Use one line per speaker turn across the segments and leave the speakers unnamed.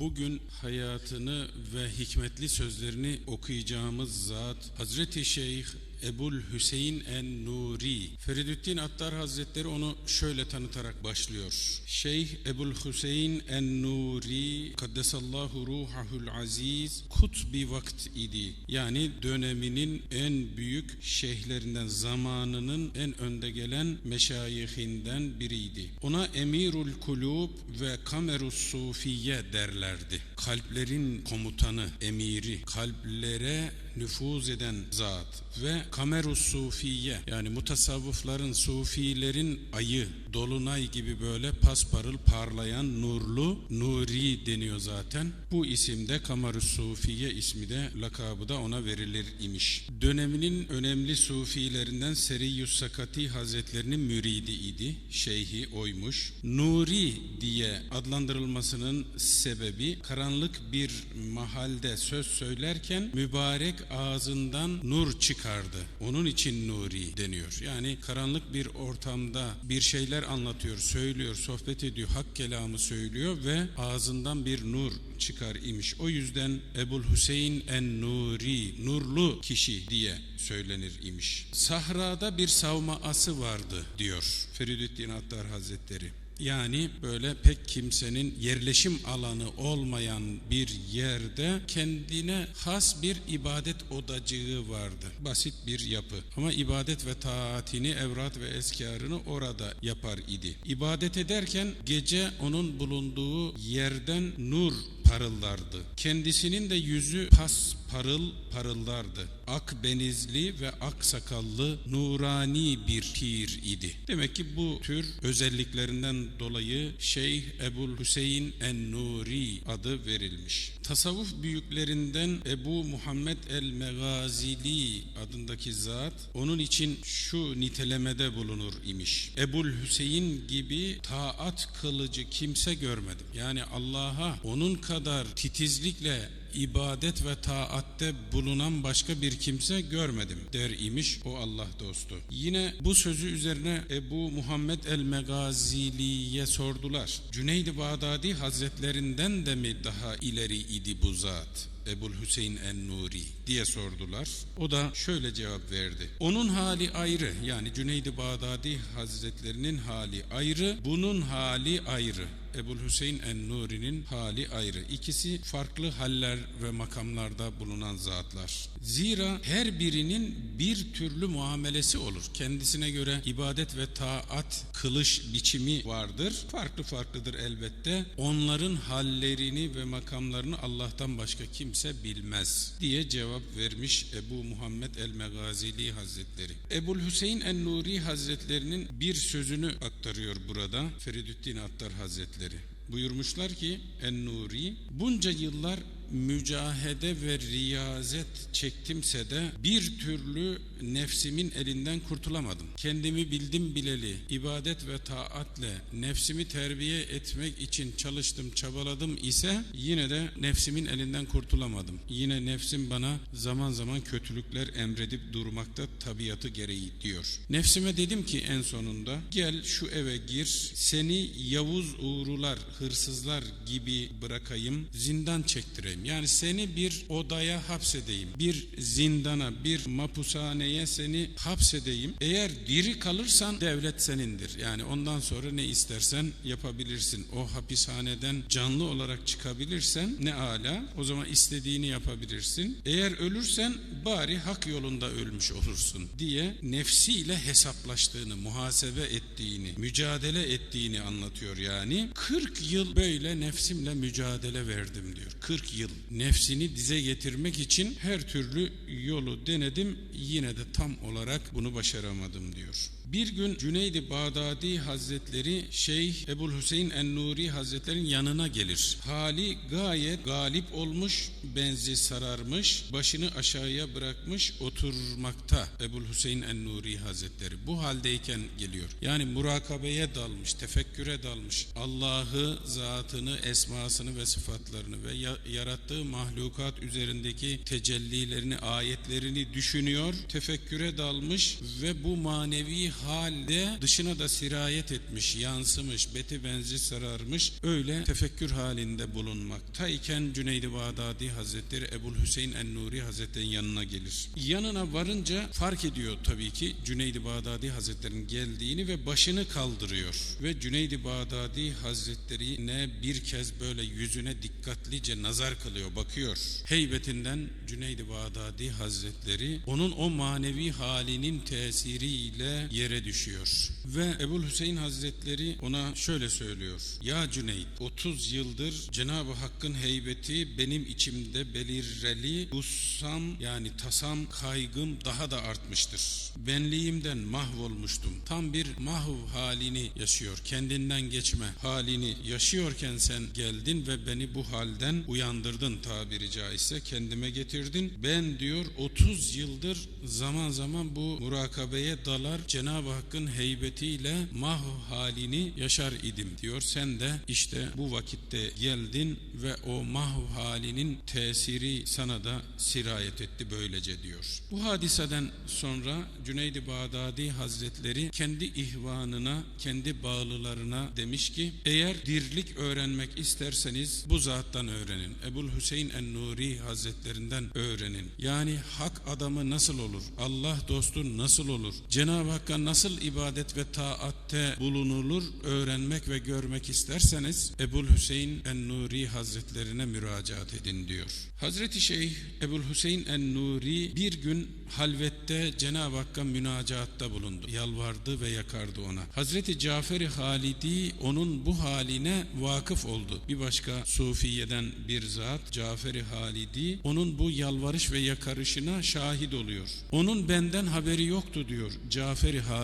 Bugün hayatını ve hikmetli sözlerini okuyacağımız zat Hazreti Şeyh Ebul Hüseyin en-Nuri. Feridüddin Attar Hazretleri onu şöyle tanıtarak başlıyor. Şeyh Ebul Hüseyin en-Nuri Kaddesallahu ruhahul aziz kut bir vakt idi. Yani döneminin en büyük şeyhlerinden zamanının en önde gelen meşayihinden biriydi. Ona Emirul Kulub ve Kamerus Sufiye derlerdi. Kalplerin komutanı, emiri, kalplere nüfuz eden zat ve kamerus sufiye yani mutasavvıfların, sufilerin ayı, dolunay gibi böyle pasparıl parlayan nurlu, nuri deniyor zaten. Bu isimde kamerus sufiye ismi de lakabı da ona verilir imiş. Döneminin önemli sufilerinden Seriyyus Sakati Hazretlerinin müridi idi. Şeyhi oymuş. Nuri diye adlandırılmasının sebebi karanlık bir mahalde söz söylerken mübarek ağzından nur çıkardı. Onun için Nuri deniyor. Yani karanlık bir ortamda bir şeyler anlatıyor, söylüyor, sohbet ediyor, hak kelamı söylüyor ve ağzından bir nur çıkar imiş. O yüzden Ebul Hüseyin en-Nuri, nurlu kişi diye söylenir imiş. Sahrada bir savma ası vardı diyor Feridüddin Attar Hazretleri. Yani böyle pek kimsenin yerleşim alanı olmayan bir yerde kendine has bir ibadet odacığı vardı. Basit bir yapı. Ama ibadet ve taatini, evrat ve eskarını orada yapar idi. İbadet ederken gece onun bulunduğu yerden nur parıldardı. Kendisinin de yüzü pas parıl parıldardı. Ak benizli ve ak sakallı nurani bir pir idi. Demek ki bu tür özelliklerinden dolayı Şeyh Ebul Hüseyin en-Nuri adı verilmiş. Tasavvuf büyüklerinden Ebu Muhammed el-Megazili adındaki zat onun için şu nitelemede bulunur imiş. Ebul Hüseyin gibi taat kılıcı kimse görmedim. Yani Allah'a onun kadar titizlikle ibadet ve taatte bulunan başka bir kimse görmedim der imiş o Allah dostu. Yine bu sözü üzerine Ebu Muhammed el-Megazili'ye sordular. Cüneydi Bağdadi Hazretlerinden de mi daha ileri idi bu zat? Ebul Hüseyin en-Nuri diye sordular. O da şöyle cevap verdi. Onun hali ayrı yani Cüneydi Bağdadi Hazretlerinin hali ayrı, bunun hali ayrı. Ebul Hüseyin en-Nuri'nin hali ayrı. İkisi farklı haller ve makamlarda bulunan zatlar. Zira her birinin bir türlü muamelesi olur. Kendisine göre ibadet ve taat kılış biçimi vardır. Farklı farklıdır elbette. Onların hallerini ve makamlarını Allah'tan başka kimse bilmez diye cevap vermiş Ebu Muhammed el-Megazili Hazretleri. Ebul Hüseyin en-Nuri Hazretlerinin bir sözünü aktarıyor burada Feridüddin Attar Hazretleri. Buyurmuşlar ki En-Nuri bunca yıllar mücahede ve riyazet çektimse de bir türlü nefsimin elinden kurtulamadım. Kendimi bildim bileli ibadet ve taatle nefsimi terbiye etmek için çalıştım, çabaladım ise yine de nefsimin elinden kurtulamadım. Yine nefsim bana zaman zaman kötülükler emredip durmakta tabiatı gereği diyor. Nefsime dedim ki en sonunda gel şu eve gir seni Yavuz uğrular, hırsızlar gibi bırakayım, zindan çektireyim. Yani seni bir odaya hapsedeyim, bir zindana, bir mapushaneye seni hapsedeyim. Eğer diri kalırsan devlet senindir. Yani ondan sonra ne istersen yapabilirsin. O hapishaneden canlı olarak çıkabilirsen ne ala o zaman istediğini yapabilirsin. Eğer ölürsen bari hak yolunda ölmüş olursun diye nefsiyle hesaplaştığını, muhasebe ettiğini, mücadele ettiğini anlatıyor yani. 40 yıl böyle nefsimle mücadele verdim diyor. 40 yıl nefsini dize getirmek için her türlü yolu denedim yine de tam olarak bunu başaramadım diyor. Bir gün Cüneydi Bağdadi Hazretleri Şeyh Ebul Hüseyin en-Nuri Hazretlerinin yanına gelir. Hali gayet galip olmuş, benzi sararmış, başını aşağıya bırakmış oturmakta Ebul Hüseyin en-Nuri Hazretleri. Bu haldeyken geliyor. Yani murakabeye dalmış, tefekküre dalmış. Allah'ı, zatını, esmasını ve sıfatlarını ve yarattığı mahlukat üzerindeki tecellilerini, ayetlerini düşünüyor, tefekküre dalmış ve bu manevi halde dışına da sirayet etmiş, yansımış, beti benzi sararmış öyle tefekkür halinde bulunmaktayken Cüneyd-i Bağdadi Hazretleri Ebul Hüseyin en-Nuri Hazretleri'nin yanına gelir. Yanına varınca fark ediyor tabii ki Cüneyd-i Bağdadi Hazretleri'nin geldiğini ve başını kaldırıyor. Ve Cüneyd-i Bağdadi Hazretleri'ne bir kez böyle yüzüne dikkatlice nazar kılıyor, bakıyor. Heybetinden Cüneyd-i Bağdadi Hazretleri onun o manevi halinin tesiriyle yere düşüyor. Ve Ebul Hüseyin Hazretleri ona şöyle söylüyor. Ya Cüneyd 30 yıldır Cenab-ı Hakk'ın heybeti benim içimde belirreli, gussam yani tasam, kaygım daha da artmıştır. Benliğimden mahvolmuştum. Tam bir mahv halini yaşıyor. Kendinden geçme halini yaşıyorken sen geldin ve beni bu halden uyandırdın tabiri caizse kendime getirdin. Ben diyor 30 yıldır zaman zaman bu murakabeye dalar Cenab-ı Hakk'ın heybetiyle mahv halini yaşar idim diyor. Sen de işte bu vakitte geldin ve o mahv halinin tesiri sana da sirayet etti böylece diyor. Bu hadiseden sonra Cüneyd-i Bağdadi Hazretleri kendi ihvanına, kendi bağlılarına demiş ki eğer dirlik öğrenmek isterseniz bu zattan öğrenin. Ebul Hüseyin en-Nuri Hazretlerinden öğrenin. Yani hak adamı nasıl olur? Allah dostu nasıl olur? Cenab-ı Hakk'a nasıl ibadet ve taatte bulunulur? Öğrenmek ve görmek isterseniz Ebul Hüseyin en-Nuri Hazretlerine müracaat edin diyor. Hazreti Şeyh Ebul Hüseyin en-Nuri bir gün halvette Cenab-ı Hakk'a münacatta bulundu. Yalvardı ve yakardı ona. Hazreti Cafer-i Halidi onun bu haline vakıf oldu. Bir başka Sufiye'den bir zat Cafer-i Halidi onun bu yalvarış ve yakarışına şahit oluyor. Onun benden haberi yoktu diyor Cafer-i Halidi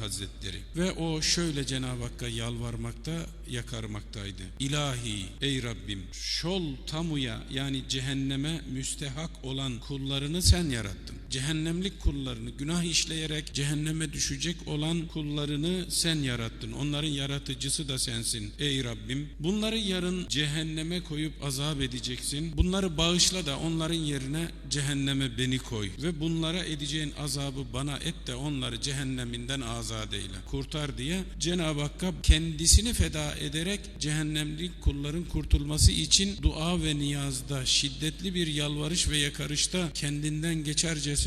Hazretleri. Ve o şöyle Cenab-ı Hakk'a yalvarmakta, yakarmaktaydı. İlahi ey Rabbim şol tamuya yani cehenneme müstehak olan kullarını sen yarattın. Cehennemlik kullarını günah işleyerek cehenneme düşecek olan kullarını sen yarattın. Onların yaratıcısı da sensin ey Rabbim. Bunları yarın cehenneme koyup azap edeceksin. Bunları bağışla da onların yerine cehenneme beni koy. Ve bunlara edeceğin azabı bana et de onları cehenneminden azat eyle. Kurtar diye Cenab-ı Hakk'a kendisini feda ederek cehennemlik kulların kurtulması için dua ve niyazda şiddetli bir yalvarış ve yakarışta kendinden geçercesine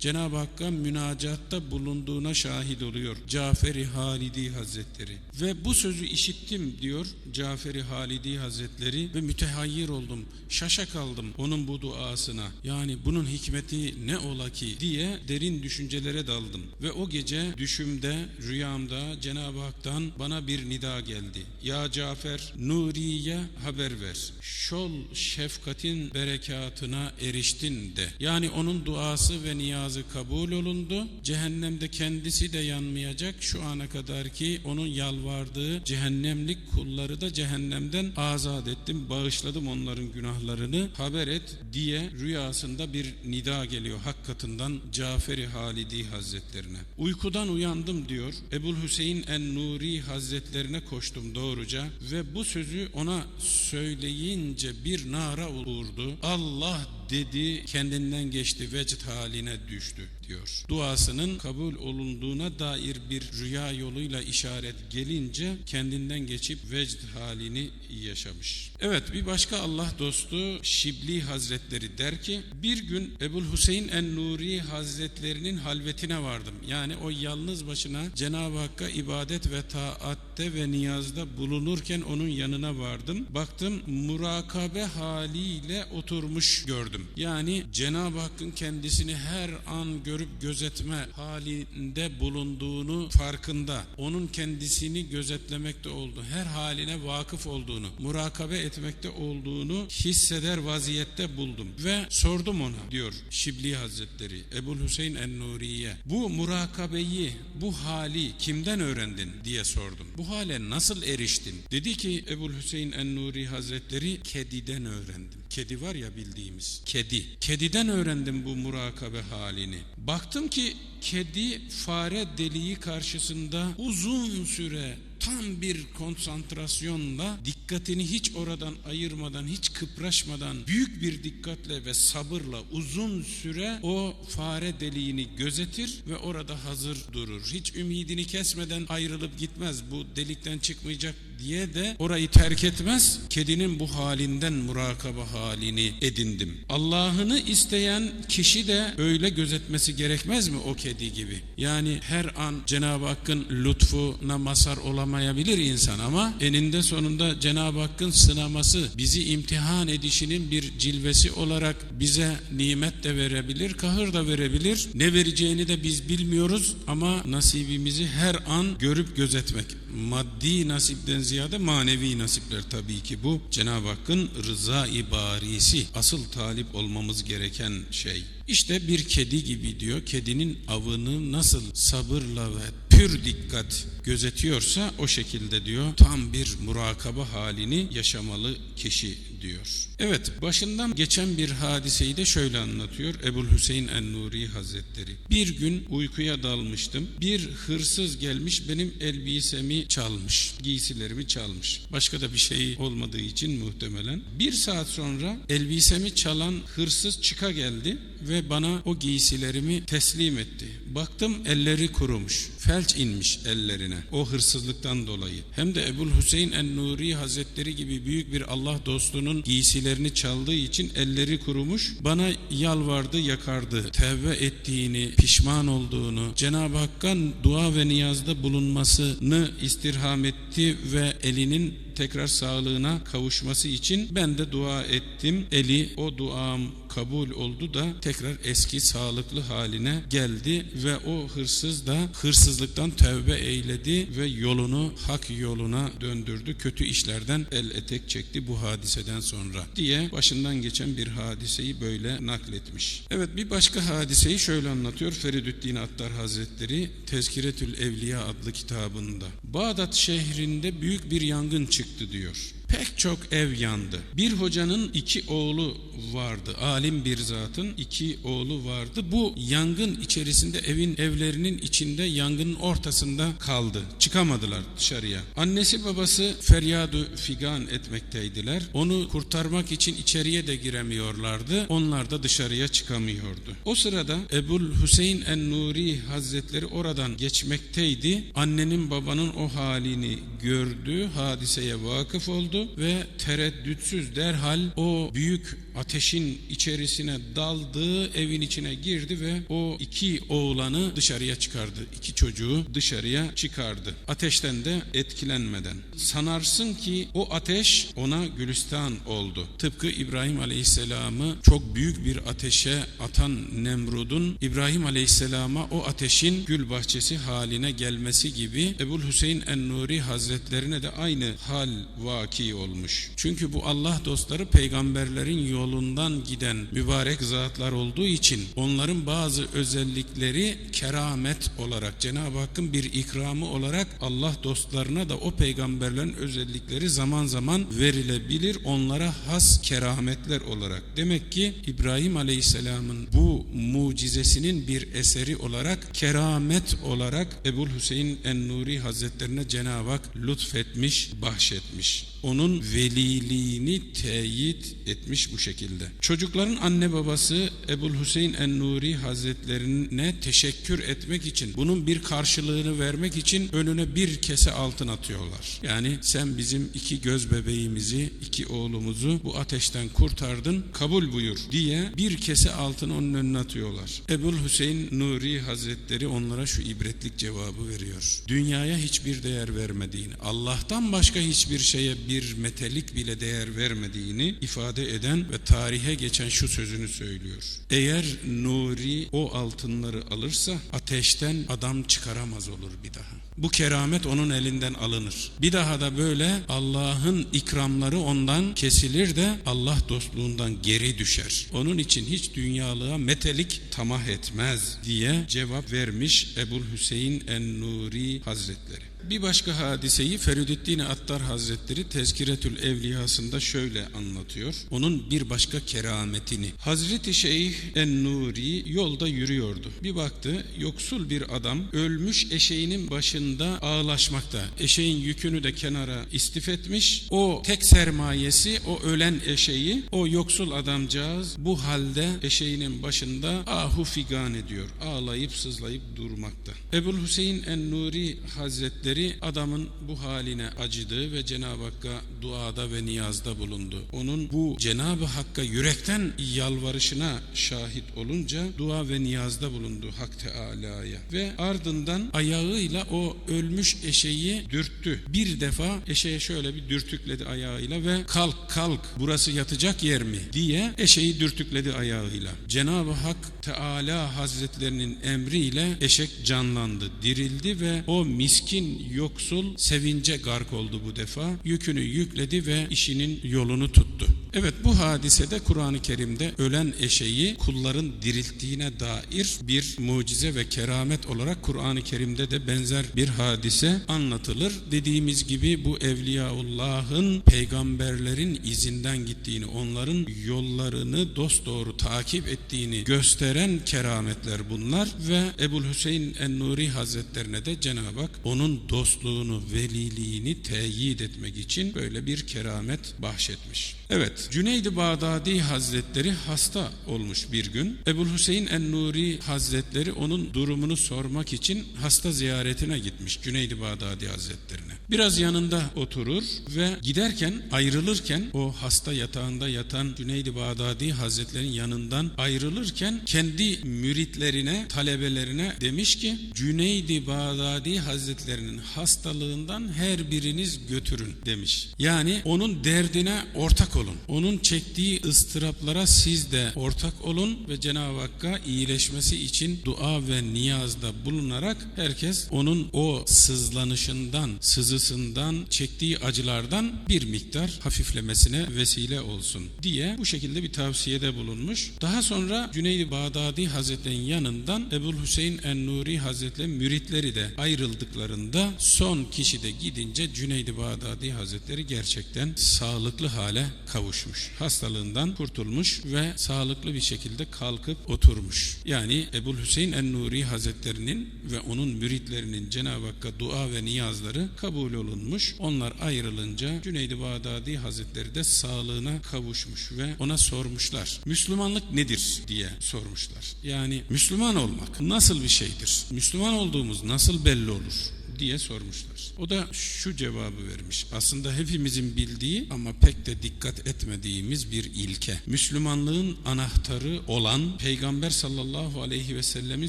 Cenab-ı Hakk'a münacatta bulunduğuna şahit oluyor Caferi Halidi Hazretleri. Ve bu sözü işittim diyor Caferi Halidi Hazretleri ve mütehayyir oldum. Şaşa kaldım onun bu duasına. Yani bunun hikmeti ne ola ki diye derin düşüncelere daldım. Ve o gece düşümde, rüyamda Cenab-ı Hak'tan bana bir nida geldi. Ya Cafer, Nuri'ye haber ver. Şol şefkatin berekatına eriştin de. Yani onun duası ve niyazı kabul olundu. Cehennemde kendisi de yanmayacak. Şu ana kadar ki onun yalvardığı cehennemlik kulları da cehennemden azat ettim. Bağışladım onların günahlarını. Haber et diye rüyasında bir nida geliyor hak katından Caferi Halidi Hazretlerine. Uykudan uyandım diyor. Ebul Hüseyin en-Nuri Hazretlerine koştum doğruca ve bu sözü ona söyleyince bir nara vurdu. Allah dedi kendinden geçti vecd haline düştü diyor. Duasının kabul olunduğuna dair bir rüya yoluyla işaret gelince kendinden geçip vecd halini yaşamış. Evet bir başka Allah dostu Şibli Hazretleri der ki bir gün Ebul Hüseyin en-Nuri Hazretlerinin halvetine vardım. Yani o yalnız başına Cenab-ı Hakk'a ibadet ve taatte ve niyazda bulunurken onun yanına vardım. Baktım murakabe haliyle oturmuş gördüm. Yani Cenab-ı Hakk'ın kendisini her an görüp gözetme halinde bulunduğunu farkında. Onun kendisini gözetlemekte olduğu, her haline vakıf olduğunu, murakabe etmekte olduğunu hisseder vaziyette buldum. Ve sordum ona diyor Şibli Hazretleri, Ebul Hüseyin en-Nuriye. Bu murakabeyi, bu hali kimden öğrendin diye sordum. Bu hale nasıl eriştin? Dedi ki Ebul Hüseyin en-Nuri Hazretleri kediden öğrendim. Kedi var ya bildiğimiz. Kedi. Kediden öğrendim bu murakabe halini. Baktım ki kedi fare deliği karşısında uzun süre tam bir konsantrasyonla dikkatini hiç oradan ayırmadan, hiç kıpraşmadan büyük bir dikkatle ve sabırla uzun süre o fare deliğini gözetir ve orada hazır durur. Hiç ümidini kesmeden ayrılıp gitmez. Bu delikten çıkmayacak diye de orayı terk etmez. Kedinin bu halinden murakaba halini edindim. Allah'ını isteyen kişi de öyle gözetmesi gerekmez mi o kedi gibi? Yani her an Cenab-ı Hakk'ın lütfuna mazhar olamayabilir insan ama eninde sonunda Cenab-ı Hakk'ın sınaması, bizi imtihan edişinin bir cilvesi olarak bize nimet de verebilir, kahır da verebilir. Ne vereceğini de biz bilmiyoruz ama nasibimizi her an görüp gözetmek. Maddi nasipten ziyade manevi nasipler tabii ki bu. Cenab-ı Hakk'ın rıza ibarisi, asıl talip olmamız gereken şey. İşte bir kedi gibi diyor. Kedinin avını nasıl sabırla ve pür dikkat gözetiyorsa o şekilde diyor tam bir murakaba halini yaşamalı kişi diyor. Evet başından geçen bir hadiseyi de şöyle anlatıyor Ebul Hüseyin En-Nuri Hazretleri. Bir gün uykuya dalmıştım. Bir hırsız gelmiş benim elbisemi çalmış. Giysilerimi çalmış. Başka da bir şey olmadığı için muhtemelen. Bir saat sonra elbisemi çalan hırsız çıka geldi ve bana o giysilerimi teslim etti. Baktım elleri kurumuş. Felç inmiş ellerine o hırsızlıktan dolayı. Hem de Ebul Hüseyin En-Nuri Hazretleri gibi büyük bir Allah dostunun giysilerini çaldığı için elleri kurumuş. Bana yalvardı, yakardı. Tevbe ettiğini, pişman olduğunu, Cenab-ı Hakk'ın dua ve niyazda bulunmasını istirham etti ve elinin tekrar sağlığına kavuşması için ben de dua ettim. Eli o duam kabul oldu da tekrar eski sağlıklı haline geldi ve o hırsız da hırsızlıktan tövbe eyledi ve yolunu hak yoluna döndürdü. Kötü işlerden el etek çekti bu hadiseden sonra diye başından geçen bir hadiseyi böyle nakletmiş. Evet bir başka hadiseyi şöyle anlatıyor Feridüddin Attar Hazretleri Tezkiretül Evliya adlı kitabında. Bağdat şehrinde büyük bir yangın çıktı diyor pek çok ev yandı. Bir hocanın iki oğlu vardı. Alim bir zatın iki oğlu vardı. Bu yangın içerisinde evin evlerinin içinde yangının ortasında kaldı. Çıkamadılar dışarıya. Annesi babası feryadı figan etmekteydiler. Onu kurtarmak için içeriye de giremiyorlardı. Onlar da dışarıya çıkamıyordu. O sırada Ebul Hüseyin en-Nuri Hazretleri oradan geçmekteydi. Annenin babanın o halini gördü. Hadiseye vakıf oldu ve tereddütsüz derhal o büyük ateşin içerisine daldı, evin içine girdi ve o iki oğlanı dışarıya çıkardı. İki çocuğu dışarıya çıkardı. Ateşten de etkilenmeden. Sanarsın ki o ateş ona gülistan oldu. Tıpkı İbrahim Aleyhisselam'ı çok büyük bir ateşe atan Nemrud'un İbrahim Aleyhisselam'a o ateşin gül bahçesi haline gelmesi gibi Ebul Hüseyin en-Nuri Hazretlerine de aynı hal vaki olmuş. Çünkü bu Allah dostları peygamberlerin yolundan giden mübarek zatlar olduğu için onların bazı özellikleri keramet olarak Cenab-ı Hakk'ın bir ikramı olarak Allah dostlarına da o peygamberlerin özellikleri zaman zaman verilebilir onlara has kerametler olarak. Demek ki İbrahim Aleyhisselam'ın bu mucizesinin bir eseri olarak keramet olarak Ebul Hüseyin en-Nuri Hazretlerine Cenab-ı Hak lütfetmiş, bahşetmiş onun veliliğini teyit etmiş bu şekilde. Çocukların anne babası Ebul Hüseyin en-Nuri Hazretlerine teşekkür etmek için, bunun bir karşılığını vermek için önüne bir kese altın atıyorlar. Yani sen bizim iki göz bebeğimizi, iki oğlumuzu bu ateşten kurtardın, kabul buyur diye bir kese altın onun önüne atıyorlar. Ebul Hüseyin Nuri Hazretleri onlara şu ibretlik cevabı veriyor. Dünyaya hiçbir değer vermediğini, Allah'tan başka hiçbir şeye bir metelik bile değer vermediğini ifade eden ve tarihe geçen şu sözünü söylüyor. Eğer Nuri o altınları alırsa ateşten adam çıkaramaz olur bir daha. Bu keramet onun elinden alınır. Bir daha da böyle Allah'ın ikramları ondan kesilir de Allah dostluğundan geri düşer. Onun için hiç dünyalığa metelik tamah etmez diye cevap vermiş Ebul Hüseyin en-Nuri Hazretleri. Bir başka hadiseyi Feridüddin Attar Hazretleri Tezkiretül Evliyasında şöyle anlatıyor. Onun bir başka kerametini. Hazreti Şeyh En-Nuri yolda yürüyordu. Bir baktı yoksul bir adam ölmüş eşeğinin başında ağlaşmakta. Eşeğin yükünü de kenara istif etmiş. O tek sermayesi o ölen eşeği o yoksul adamcağız bu halde eşeğinin başında ahu figan ediyor. Ağlayıp sızlayıp durmakta. Ebul Hüseyin En-Nuri Hazretleri adamın bu haline acıdı ve Cenab-ı Hakk'a duada ve niyazda bulundu. Onun bu Cenab-ı Hakk'a yürekten yalvarışına şahit olunca dua ve niyazda bulundu Hak Teala'ya. Ve ardından ayağıyla o ölmüş eşeği dürttü. Bir defa eşeğe şöyle bir dürtükledi ayağıyla ve kalk kalk burası yatacak yer mi diye eşeği dürtükledi ayağıyla. Cenab-ı Hak Teala Hazretlerinin emriyle eşek canlandı, dirildi ve o miskin yoksul sevince gark oldu bu defa. Yükünü yükledi ve işinin yolunu tuttu. Evet bu hadisede Kur'an-ı Kerim'de ölen eşeği kulların dirilttiğine dair bir mucize ve keramet olarak Kur'an-ı Kerim'de de benzer bir hadise anlatılır. Dediğimiz gibi bu Evliyaullah'ın peygamberlerin izinden gittiğini, onların yollarını dosdoğru takip ettiğini gösteren kerametler bunlar ve Ebul Hüseyin En-Nuri Hazretlerine de Cenab-ı Hak onun dostluğunu, veliliğini teyit etmek için böyle bir keramet bahşetmiş. Evet, Cüneydi Bağdadi Hazretleri hasta olmuş bir gün. Ebul Hüseyin En-Nuri Hazretleri onun durumunu sormak için hasta ziyaretine gitmiş Cüneydi Bağdadi Hazretlerine. Biraz yanında oturur ve giderken ayrılırken o hasta yatağında yatan Cüneydi Bağdadi Hazretlerinin yanından ayrılırken kendi müritlerine, talebelerine demiş ki Cüneydi Bağdadi Hazretlerinin hastalığından her biriniz götürün demiş. Yani onun derdine ortak olun. Onun çektiği ıstıraplara siz de ortak olun ve Cenab-ı Hakk'a iyileşmesi için dua ve niyazda bulunarak herkes onun o sızlanışından, sızısından, çektiği acılardan bir miktar hafiflemesine vesile olsun diye bu şekilde bir tavsiyede bulunmuş. Daha sonra Cüneydi Bağdadi Hazretleri'nin yanından Ebul Hüseyin En-Nuri Hazretleri müritleri de ayrıldıklarında son kişi de gidince Cüneydi Bağdadi Hazretleri gerçekten sağlıklı hale kavuşmuş. Hastalığından kurtulmuş ve sağlıklı bir şekilde kalkıp oturmuş. Yani Ebul Hüseyin En-Nuri Hazretlerinin ve onun müritlerinin Cenab-ı Hakk'a dua ve niyazları kabul olunmuş. Onlar ayrılınca Cüneydi Bağdadi Hazretleri de sağlığına kavuşmuş ve ona sormuşlar. Müslümanlık nedir diye sormuşlar. Yani Müslüman olmak nasıl bir şeydir? Müslüman olduğumuz nasıl belli olur? Diye sormuşlar. O da şu cevabı vermiş. Aslında hepimizin bildiği ama pek de dikkat etmediğimiz bir ilke. Müslümanlığın anahtarı olan Peygamber sallallahu aleyhi ve sellemin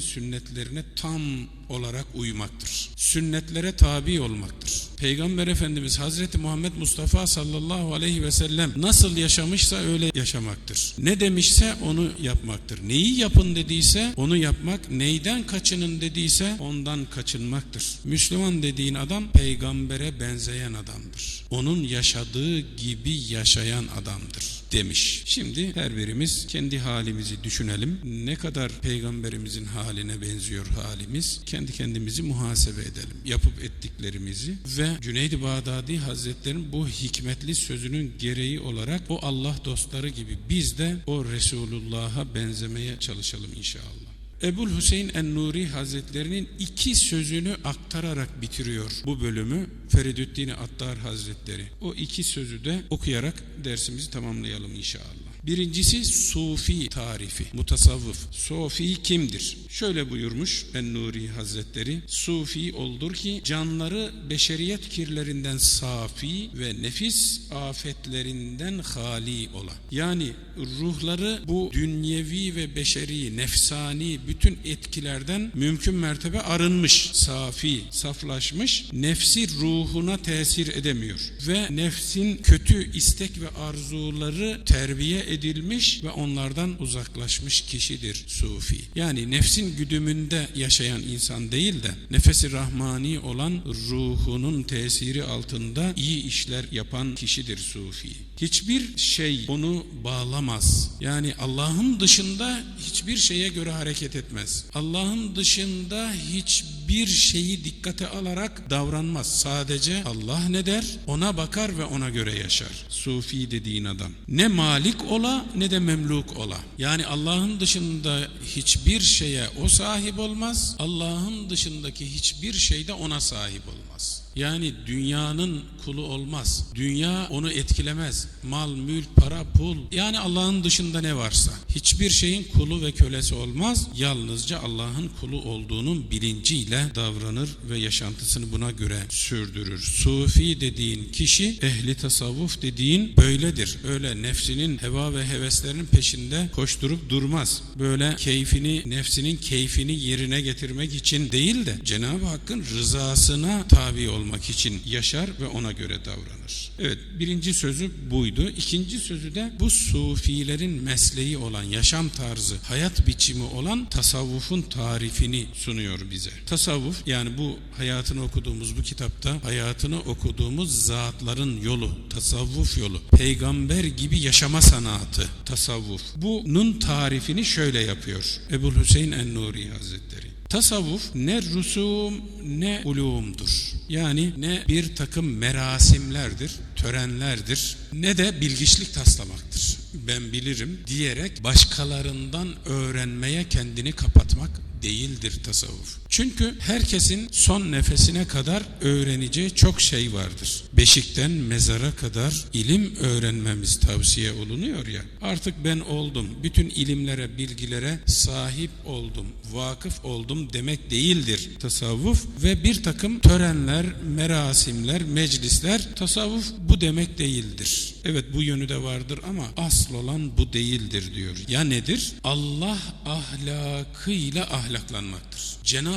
sünnetlerine tam olarak uymaktır. Sünnetlere tabi olmaktır. Peygamber Efendimiz Hazreti Muhammed Mustafa sallallahu aleyhi ve sellem nasıl yaşamışsa öyle yaşamaktır. Ne demişse onu yapmaktır. Neyi yapın dediyse onu yapmak, neyden kaçının dediyse ondan kaçınmaktır. Müslüman dediğin adam peygambere benzeyen adamdır. Onun yaşadığı gibi yaşayan adamdır demiş. Şimdi her birimiz kendi halimizi düşünelim. Ne kadar peygamberimizin haline benziyor halimiz? Kendi kendimizi muhasebe edelim. Yapıp ettiklerimizi ve Cüneydi Bağdadi Hazretleri'nin bu hikmetli sözünün gereği olarak o Allah dostları gibi biz de o Resulullah'a benzemeye çalışalım inşallah. Ebul Hüseyin En-Nuri Hazretlerinin iki sözünü aktararak bitiriyor bu bölümü Feridüddin Attar Hazretleri. O iki sözü de okuyarak dersimizi tamamlayalım inşallah. Birincisi sufi tarifi, mutasavvıf. Sufi kimdir? Şöyle buyurmuş En-Nuri Hazretleri. Sufi oldur ki canları beşeriyet kirlerinden safi ve nefis afetlerinden hali olan. Yani ruhları bu dünyevi ve beşeri, nefsani bütün etkilerden mümkün mertebe arınmış, safi, saflaşmış, nefsi ruhuna tesir edemiyor. Ve nefsin kötü istek ve arzuları terbiye edilmiş ve onlardan uzaklaşmış kişidir sufi. Yani nefsin güdümünde yaşayan insan değil de nefesi rahmani olan ruhunun tesiri altında iyi işler yapan kişidir sufi. Hiçbir şey onu bağlamaz. Yani Allah'ın dışında hiçbir şeye göre hareket etmez. Allah'ın dışında hiçbir şeyi dikkate alarak davranmaz. Sadece Allah ne der? Ona bakar ve ona göre yaşar. Sufi dediğin adam. Ne malik ola ne de memluk ola. Yani Allah'ın dışında hiçbir şeye o sahip olmaz. Allah'ın dışındaki hiçbir şey de ona sahip olmaz. Yani dünyanın kulu olmaz. Dünya onu etkilemez. Mal, mülk, para, pul. Yani Allah'ın dışında ne varsa. Hiçbir şeyin kulu ve kölesi olmaz. Yalnızca Allah'ın kulu olduğunun bilinciyle davranır ve yaşantısını buna göre sürdürür. Sufi dediğin kişi, ehli tasavvuf dediğin böyledir. Öyle nefsinin heva ve heveslerinin peşinde koşturup durmaz. Böyle keyfini, nefsinin keyfini yerine getirmek için değil de Cenab-ı Hakk'ın rızasına tabi olmak olmak için yaşar ve ona göre davranır. Evet birinci sözü buydu. İkinci sözü de bu sufilerin mesleği olan yaşam tarzı, hayat biçimi olan tasavvufun tarifini sunuyor bize. Tasavvuf yani bu hayatını okuduğumuz bu kitapta hayatını okuduğumuz zatların yolu, tasavvuf yolu, peygamber gibi yaşama sanatı, tasavvuf. Bunun tarifini şöyle yapıyor Ebu Hüseyin en-Nuri Hazretleri. Tasavvuf ne rusum ne ulumdur. Yani ne bir takım merasimlerdir, törenlerdir ne de bilgiçlik taslamaktır. Ben bilirim diyerek başkalarından öğrenmeye kendini kapatmak değildir tasavvuf. Çünkü herkesin son nefesine kadar öğreneceği çok şey vardır. Beşikten mezara kadar ilim öğrenmemiz tavsiye olunuyor ya. Artık ben oldum, bütün ilimlere, bilgilere sahip oldum, vakıf oldum demek değildir tasavvuf ve bir takım törenler, merasimler, meclisler tasavvuf bu demek değildir. Evet bu yönü de vardır ama asıl olan bu değildir diyor. Ya nedir? Allah ahlakıyla ahlaklanmaktır.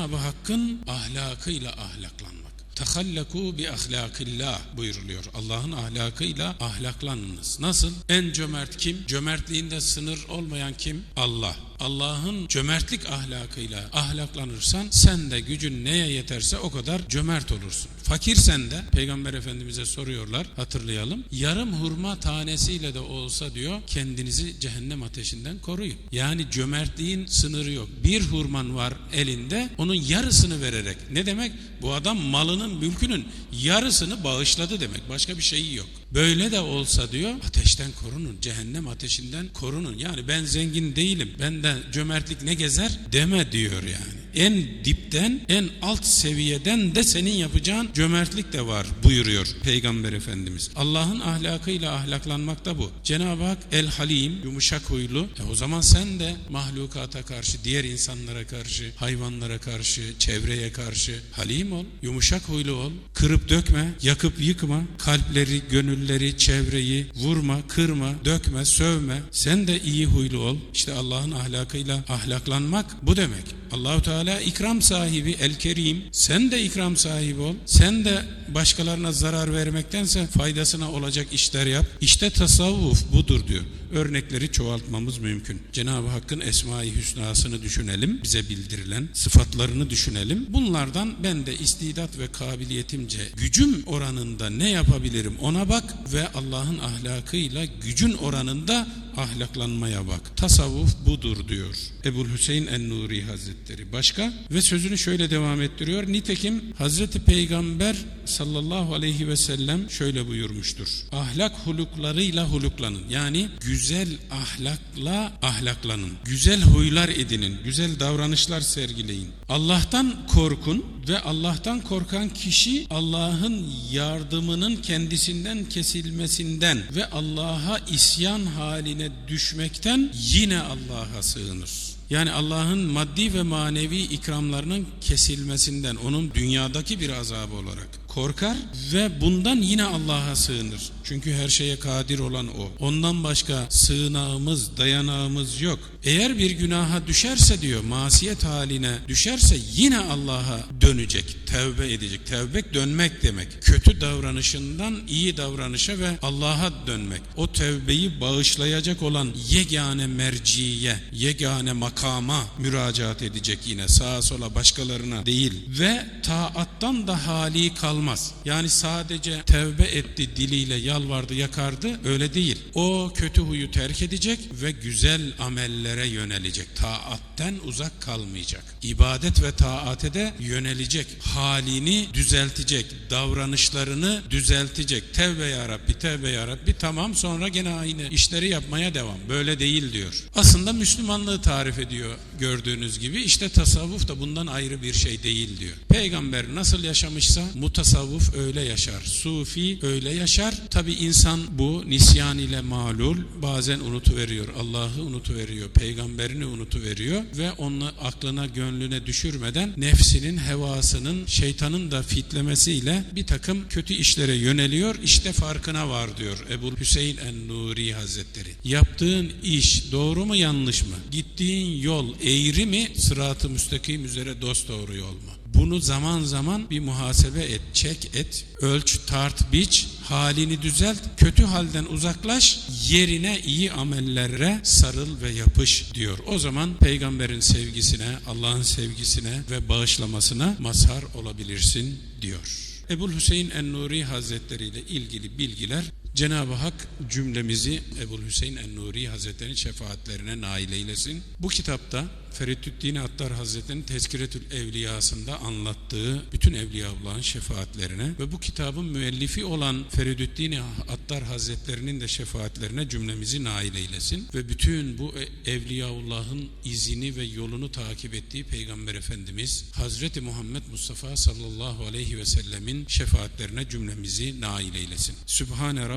Cenab-ı Hakk'ın ahlakıyla ahlaklanmak. Tehallaku bi ahlakillah buyuruluyor. Allah'ın ahlakıyla ahlaklanınız. Nasıl? En cömert kim? Cömertliğinde sınır olmayan kim? Allah. Allah'ın cömertlik ahlakıyla ahlaklanırsan sen de gücün neye yeterse o kadar cömert olursun. Fakirsen de Peygamber Efendimiz'e soruyorlar hatırlayalım. Yarım hurma tanesiyle de olsa diyor kendinizi cehennem ateşinden koruyun. Yani cömertliğin sınırı yok. Bir hurman var elinde onun yarısını vererek. Ne demek? Bu adam malının mülkünün yarısını bağışladı demek. Başka bir şeyi yok. Böyle de olsa diyor ateşten korunun. Cehennem ateşinden korunun. Yani ben zengin değilim. Benden cömertlik ne gezer deme diyor yani. En dipten en alt seviyeden de senin yapacağın cömertlik de var buyuruyor Peygamber Efendimiz. Allah'ın ahlakıyla ahlaklanmak da bu. Cenab-ı Hak El Halim yumuşak huylu. E o zaman sen de mahlukata karşı, diğer insanlara karşı, hayvanlara karşı, çevreye karşı halim ol. Yumuşak huylu ol. Kırıp dökme, yakıp yıkma. Kalpleri, gönülleri, çevreyi vurma, kırma, dökme, sövme. Sen de iyi huylu ol. İşte Allah'ın ahlakıyla ahlaklanmak bu demek. Allahu Teala ikram sahibi El Kerim. Sen de ikram sahibi ol. Sen de başkalarına zarar vermektense faydasına olacak işler yap. İşte tasavvuf budur diyor. Örnekleri çoğaltmamız mümkün. Cenab-ı Hakk'ın Esma-i Hüsna'sını düşünelim. Bize bildirilen sıfatlarını düşünelim. Bunlardan ben de istidat ve kabiliyetimce gücüm oranında ne yapabilirim ona bak ve Allah'ın ahlakıyla gücün oranında ahlaklanmaya bak. Tasavvuf budur diyor. Ebu Hüseyin en-Nuri Hazretleri. Başka? Ve sözünü şöyle devam ettiriyor. Nitekim Hazreti Peygamber sallallahu aleyhi ve sellem şöyle buyurmuştur. Ahlak huluklarıyla huluklanın. Yani güzel ahlakla ahlaklanın. Güzel huylar edinin. Güzel davranışlar sergileyin. Allah'tan korkun ve Allah'tan korkan kişi Allah'ın yardımının kendisinden kesilmesinden ve Allah'a isyan haline düşmekten yine Allah'a sığınır. Yani Allah'ın maddi ve manevi ikramlarının kesilmesinden, onun dünyadaki bir azabı olarak korkar ve bundan yine Allah'a sığınır. Çünkü her şeye kadir olan O. Ondan başka sığınağımız, dayanağımız yok. Eğer bir günaha düşerse diyor, masiyet haline düşerse yine Allah'a dönecek, tevbe edecek. Tevbek dönmek demek. Kötü davranışından iyi davranışa ve Allah'a dönmek. O tevbeyi bağışlayacak olan yegane merciye, yegane makama müracaat edecek yine. Sağa sola başkalarına değil. Ve taattan da hali kalmak kalmaz. Yani sadece tevbe etti diliyle yalvardı yakardı öyle değil. O kötü huyu terk edecek ve güzel amellere yönelecek. Taatten uzak kalmayacak. İbadet ve taate de yönelecek. Halini düzeltecek. Davranışlarını düzeltecek. Tevbe ya Rabbi, tevbe ya Rabbi tamam sonra gene aynı işleri yapmaya devam. Böyle değil diyor. Aslında Müslümanlığı tarif ediyor gördüğünüz gibi. İşte tasavvuf da bundan ayrı bir şey değil diyor. Peygamber nasıl yaşamışsa mutasavvuf öyle yaşar. Sufi öyle yaşar. Tabi insan bu nisyan ile malul bazen unutuveriyor. Allah'ı unutuveriyor. Peygamberini unutuveriyor ve onu aklına gönlüne düşürmeden nefsinin hevasının şeytanın da fitlemesiyle bir takım kötü işlere yöneliyor. İşte farkına var diyor Ebu Hüseyin en-Nuri Hazretleri. Yaptığın iş doğru mu yanlış mı? Gittiğin yol eğri mi? Sırat-ı müstakim üzere dost doğru yol mu? Bunu zaman zaman bir muhasebe et, çek et, ölç, tart, biç, halini düzelt, kötü halden uzaklaş, yerine iyi amellere sarıl ve yapış diyor. O zaman peygamberin sevgisine, Allah'ın sevgisine ve bağışlamasına mazhar olabilirsin diyor. Ebu Hüseyin en-Nuri Hazretleri ile ilgili bilgiler Cenab-ı Hak cümlemizi Ebu Hüseyin en-Nuri Hazretleri'nin şefaatlerine nail eylesin. Bu kitapta Feridüddin Attar Hazretleri'nin Tezkiretül Evliyasında anlattığı bütün Evliyaullah'ın şefaatlerine ve bu kitabın müellifi olan Feridüddin Attar Hazretleri'nin de şefaatlerine cümlemizi nail eylesin ve bütün bu Evliyaullah'ın izini ve yolunu takip ettiği Peygamber Efendimiz Hazreti Muhammed Mustafa sallallahu aleyhi ve sellemin şefaatlerine cümlemizi nail eylesin. Sübhane Rabbike